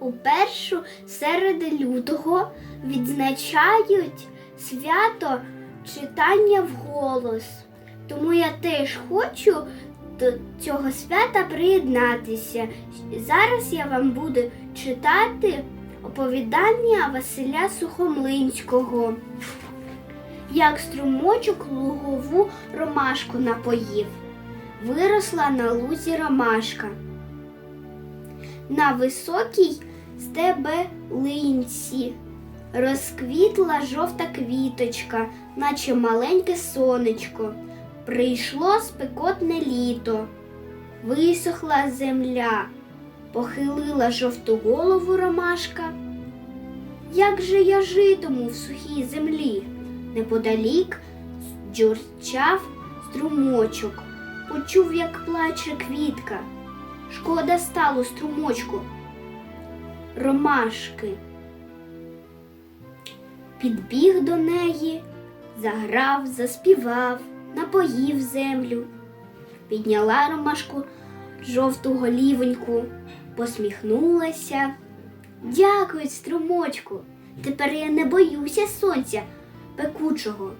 у першу середу лютого відзначають свято читання вголос. Тому я теж хочу до цього свята приєднатися. Зараз я вам буду читати оповідання Василя Сухомлинського. Як струмочок лугову ромашку напоїв. Виросла на лузі ромашка. На високій стебелинці розквітла жовта квіточка, наче маленьке сонечко. Прийшло спекотне літо, висохла земля, похилила жовту голову ромашка. Як же я житиму в сухій землі? Неподалік джурчав струмочок, почув, як плаче квітка. Шкода стало струмочку. Ромашки. Підбіг до неї, заграв, заспівав, напоїв землю. Підняла ромашку жовту голівоньку, посміхнулася. Дякую, струмочку. Тепер я не боюся сонця пекучого.